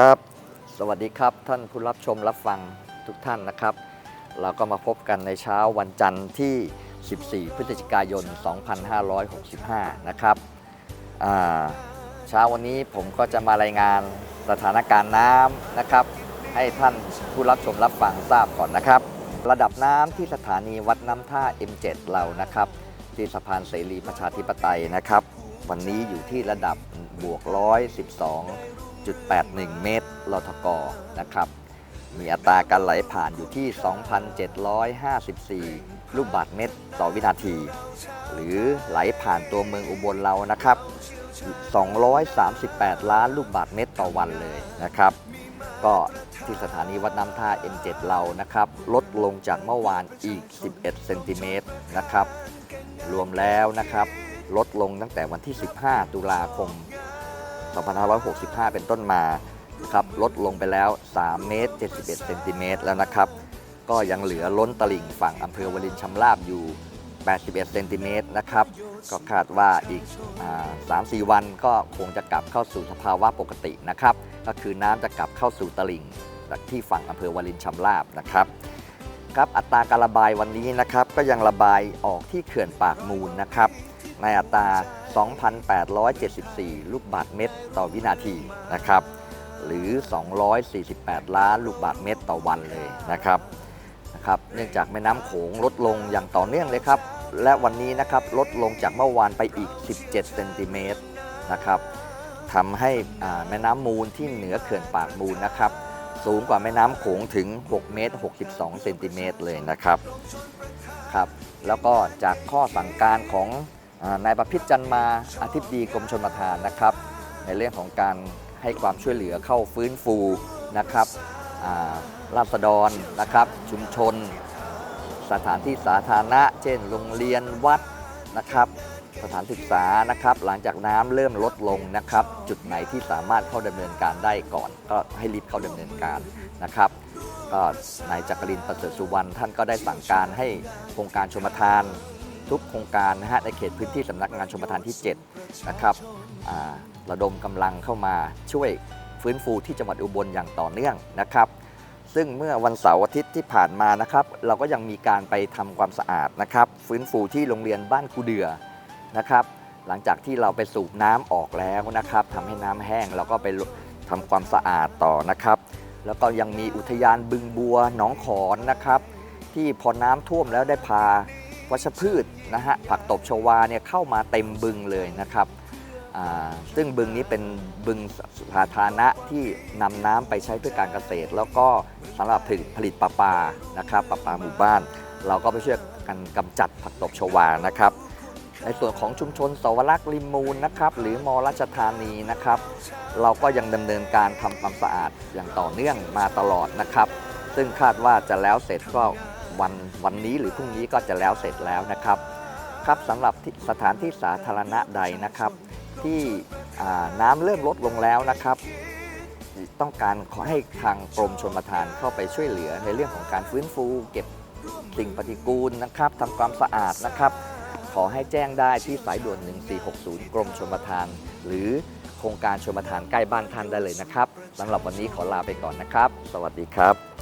ครับ สวัสดีครับท่านผู้รับชมรับฟังทุกท่านนะครับ เราก็มาพบกันในเช้าวันจันทร์ที่ 14 พฤศจิกายน 2565 นะครับเช้าวันนี้ผมก็จะมารายงานสถานการณ์น้ำนะครับ ให้ท่านผู้รับชมรับฟังทราบก่อนนะครับ ระดับน้ำที่สถานีวัดน้ำท่า M7 เรานะครับ ที่สะพานเสรีประชาธิปไตยนะครับ วันนี้อยู่ที่ระดับบวก112.81เมตรลทกนะครับ มีอัตราการไหลผ่านอยู่ที่ 2,754 ลูกบาศก์เมตรต่อวินาที หรือไหลผ่านตัวเมืองอุบลเรานะครับ 238 ล้านลูกบาศก์เมตรต่อวันเลยนะครับ ก็ที่สถานีวัดน้ำท่า M7 เรานะครับ ลดลงจากเมื่อวานอีก 11 เซนติเมตรนะครับ รวมแล้วนะครับ ลดลงตั้งแต่วันที่ 15 ตุลาคม 2565 เป็นต้นมาครับลดลงไปแล้ว 3 เมตร 71 เซนติเมตรแล้วนะครับ ก็ยังเหลือล้นตลิ่งฝั่งอำเภอวลินชำราบอยู่ 81 เซนติเมตรนะครับ ก็คาดว่าอีกอ3-4 วันก็คงจะกลับเข้าสู่สภาวะปกตินะครับ ก็คือน้ำจะกลับเข้าสู่ตลิ่งที่ฝั่งอำเภอวลินชำราบนะครับครับอัตราการระบายวันนี้นะครับก็ยังระบายออกที่เขื่อนปากมูลนะครับ ในอัตรา 2,874 ลูกบาศก์เมตรต่อวินาทีนะครับ หรือ 248 ล้านลูกบาศก์เมตรต่อวันเลยนะครับนะครับ เนื่องจากแม่น้ำโขงลดลงอย่างต่อเนื่องเลยครับ และวันนี้นะครับลดลงจากเมื่อวานไปอีก 17 เซนติเมตรนะครับ ทำให้แม่น้ำมูลที่เหนือเขื่อนปากมูลนะครับ สูงกว่าแม่น้ำโขงถึง 6 เมตร 62 เซนติเมตรเลยนะครับครับ แล้วก็จากข้อสั่งการของอนายประพิษจันมาอธิบดีกรมชลประทานนะครับ ในเรื่องของการให้ความช่วยเหลือเข้าฟื้นฟูนะครับราษฎรนะครับ ชุมชน สถานที่สาธารณะ เช่น โรงเรียนวัดนะครับ สถานศึกษานะครับ หลังจากน้ำเริ่มลดลงนะครับ จุดไหนที่สามารถเข้าดำเนินการได้ก่อน ก็ให้รีบเข้าดำเนินการนะครับก็นายจักรินประเสริฐสุวรรณท่านก็ได้สั่งการให้โครงการชมทาน ทุกโครงการนะฮะในเขตพื้นที่สำนักงานชมทานที่ 7 นะครับระดมกำลังเข้ามาช่วยฟื้นฟูที่จังหวัดอุบลอย่างต่อเนื่องนะครับ ซึ่งเมื่อวันเสาร์อาทิตย์ที่ผ่านมานะครับ เราก็ยังมีการไปทำความสะอาดนะครับ ฟื้นฟูที่โรงเรียนบ้านกูเดือ นะครับ หลังจากที่เราไปสูบน้ำออกแล้วนะครับทำให้น้ำแห้งเราก็ไปทำความสะอาดต่อนะครับ แล้วก็ยังมีอุทยานบึงบัวหนองขอนนะครับ ที่พอน้ำท่วมแล้วได้พาวัชพืชนะฮะผักตบชวาเนี่ยเข้ามาเต็มบึงเลยนะครับซึ่งบึงนี้เป็นบึงสาธารณะที่นำน้ำไปใช้เพื่อการเกษตร แล้วก็สำหรับผลิตผลิตปลาปานะครับปลาปาหมู่บ้าน เราก็ไปช่วยกันกำจัดผักตบชวานะครับ ในส่วนของชุมชนสวรักษ์ริมมูลนะครับหรือมอราชธานีนะครับ เราก็ยังดำเนินการทำความสะอาดอย่างต่อเนื่องมาตลอดนะครับ ซึ่งคาดว่าจะแล้วเสร็จก็วันวันนี้หรือพรุ่งนี้ก็จะแล้วเสร็จแล้วนะครับ ครับสำหรับสถานที่สาธารณะใดนะครับ ที่น้ำเริ่มลดลงแล้วนะครับ ต้องการขอให้ทางกรมชลประทานเข้าไปช่วยเหลือในเรื่องของการฟื้นฟู เก็บสิ่งปฏิกูลนะครับทำความสะอาดนะครับ ขอให้แจ้งได้ที่สายด่วน 1460 กรมชลประทาน หรือโครงการชลประทานใกล้บ้านท่านได้เลยนะครับสำหรับวันนี้ขอลาไปก่อนนะครับ สวัสดีครับ